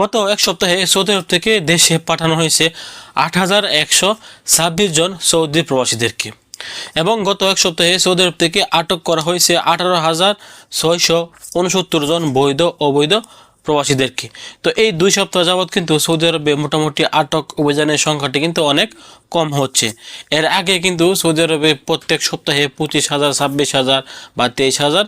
গত এক সপ্তাহে সৌদি আরব থেকে দেশে পাঠানো হয়েছে আট হাজার একশো ছাব্বিশ জন সৌদি প্রবাসীদেরকে। এবং গত এক সপ্তাহে সৌদি আরব থেকে আটক করা হয়েছে আঠারো হাজার ছয়শো উনসত্তর জন বৈধ, অবৈধ প্রবাসীদেরকে। তো এই দুই সপ্তাহ যাবৎ কিন্তু সৌদি আরবে মোটামুটি আটক অভিযানের সংখ্যাটি কিন্তু অনেক কম হচ্ছে। এর আগে কিন্তু সৌদি আরবে প্রত্যেক সপ্তাহে পঁচিশ হাজার, ছাব্বিশ হাজার বা তেইশ হাজার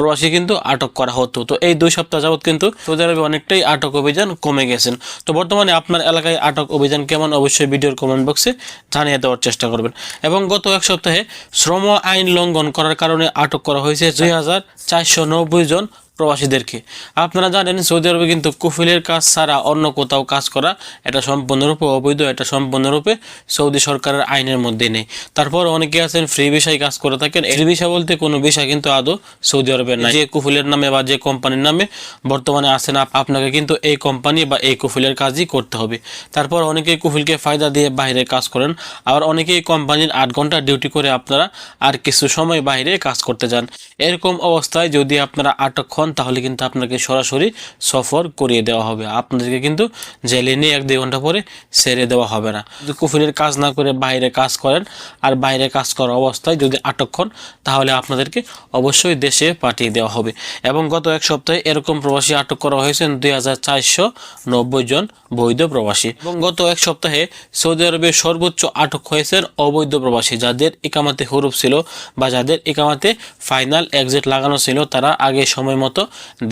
প্রবাসী কিন্তু আটক করা হতো। তো এই দুই সপ্তাহ যাবৎ কিন্তু সৌদি আরবে অনেকটাই আটক অভিযান কমে গেছেন। তো বর্তমানে আপনার এলাকায় আটক অভিযান কেমন? অবশ্যই ভিডিওর কমেন্ট বক্সে জানিয়ে দেওয়ার চেষ্টা করবেন। এবং গত এক সপ্তাহে শ্রম আইন লঙ্ঘন করার কারণে আটক করা হয়েছে দুই হাজার চারশো নব্বই জন প্রবাসীদেরকে। আপনারা জানেন, সৌদি আরবে কিন্তু কুফিলের কাজ ছাড়া অন্য কোথাও কাজ করা এটা সম্পূর্ণরূপে অবৈধ, এটা সম্পূর্ণরূপে সৌদি সরকারের আইনের মধ্যে নেই। তারপর অনেকে আছেন, ফ্রি বিষয় কাজ করে থাকেন। এই বিষয় বলতে কোনো বিষয় কিন্তু আদৌ সৌদি আরবের নাই। যে কুফিলের নামে বা যে কোম্পানির নামে বর্তমানে আসেন আপ- আপনাকে কিন্তু এই কোম্পানি বা এই কুফিলের কাজই করতে হবে। তারপর অনেকেই কুফিলকে ফায়দা দিয়ে বাইরে কাজ করেন। আবার অনেকেই কোম্পানির আট ঘণ্টা ডিউটি করে আপনারা আর কিছু সময় বাইরে কাজ করতে যান। এরকম অবস্থায় যদি আপনারা আটক তাহলে কিন্তু আপনাকে সরাসরি সফর করিয়ে দেওয়া হবে। আপনাদেরকে কিন্তু জেলে নিয়ে এক দুই ঘণ্টা পরে ছেড়ে দেওয়া হবে না। যদি কুফিলের কাজ না করে বাইরে কাজ করেন আর বাইরে কাজ করা অবস্থায় যদি আটক হন, তাহলে আপনাদেরকে অবশ্যই দেশে পাঠিয়ে দেওয়া হবে। এবং গত এক সপ্তাহে এরকম প্রবাসী আটক করা হয়েছে দুই হাজার চারশো নব্বই জন বৈধ প্রবাসী। এবং গত এক সপ্তাহে সৌদি আরবে সর্বোচ্চ আটক হয়েছেন অবৈধ প্রবাসী, যাদের একামাতে হরুপ ছিল বা যাদের একামাতে ফাইনাল এক্সিট লাগানো ছিল, তারা আগে সময় মতো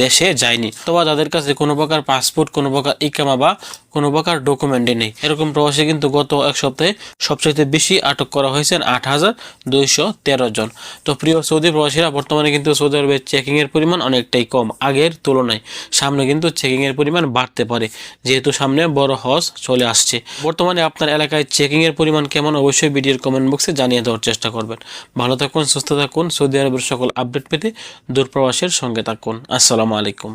দেশে যায়নি। অথবা যাদের কাছে কোনো প্রকার পাসপোর্ট, কোনো প্রকার ইকামা বা কোনো প্রকার ডকুমেন্টই নেই। এরকম প্রবাসী কিন্তু গত এক সপ্তাহে সবচেয়ে বেশি আটক করা হয়েছে আট হাজার দুইশো তেরো জন। তো প্রিয় সৌদি প্রবাসীরা, বর্তমানে কিন্তু সৌদি আরবের চেকিংয়ের পরিমাণ অনেকটাই কম, আগের তুলনায়। সামনে কিন্তু চেকিংয়ের পরিমাণ বাড়তে পারে, যেহেতু সামনে বড় হজ চলে আসছে। বর্তমানে আপনার এলাকায় চেকিংয়ের পরিমাণ কেমন, অবশ্যই ভিডিওর কমেন্ট বক্সে জানিয়ে দেওয়ার চেষ্টা করবেন। ভালো থাকুন, সুস্থ থাকুন, সৌদি আরবের সকল আপডেট পেতে দূরপ্রবাসের সঙ্গে থাকুন। আসসালামু আলাইকুম।